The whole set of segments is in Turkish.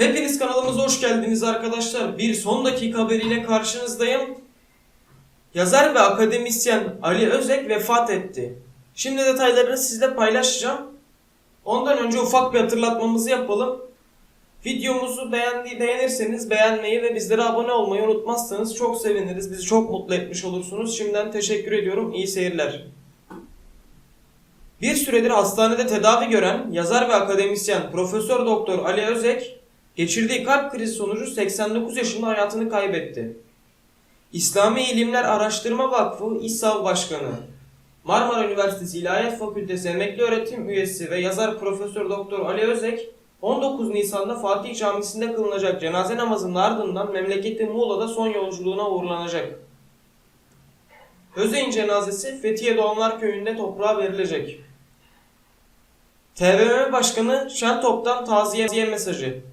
Hepiniz kanalımıza hoş geldiniz arkadaşlar. Bir son dakika haberiyle karşınızdayım. Yazar ve akademisyen Ali Özek vefat etti. Şimdi detaylarını sizle paylaşacağım. Ondan önce ufak bir hatırlatmamızı yapalım. Videomuzu beğendi, beğenirseniz beğenmeyi ve bizlere abone olmayı unutmazsanız çok seviniriz. Bizi çok mutlu etmiş olursunuz. Şimdiden teşekkür ediyorum. İyi seyirler. Bir süredir hastanede tedavi gören yazar ve akademisyen Profesör Doktor Ali Özek geçirdiği kalp krizi sonucu 89 yaşında hayatını kaybetti. İslami İlimler Araştırma Vakfı İSAV Başkanı, Marmara Üniversitesi İlahiyat Fakültesi emekli öğretim üyesi ve yazar Profesör Doktor Ali Özek 19 Nisan'da Fatih Camisi'nde kılınacak cenaze namazının ardından memleketi Muğla'da son yolculuğuna uğurlanacak. Özek'in cenazesi Fethiye Doğanlar Köyü'nde toprağa verilecek. TBMM Başkanı Şentop'tan taziye mesajı.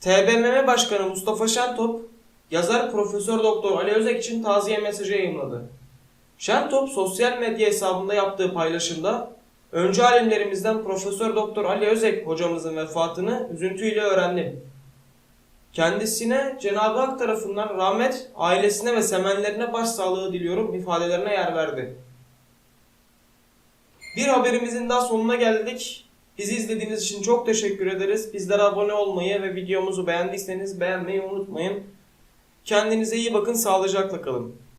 TBMM Başkanı Mustafa Şentop, yazar Profesör Doktor Ali Özek için taziye mesajı yayınladı. Şentop sosyal medya hesabında yaptığı paylaşımda önce alimlerimizden Profesör Doktor Ali Özek hocamızın vefatını üzüntüyle öğrendim. Kendisine Cenab-ı Hak tarafından rahmet, ailesine ve sevenlerine başsağlığı diliyorum ifadelerine yer verdi. Bir haberimizin daha sonuna geldik. Bizi izlediğiniz için çok teşekkür ederiz. Bizlere abone olmayı ve videomuzu beğendiyseniz beğenmeyi unutmayın. Kendinize iyi bakın, sağlıcakla kalın.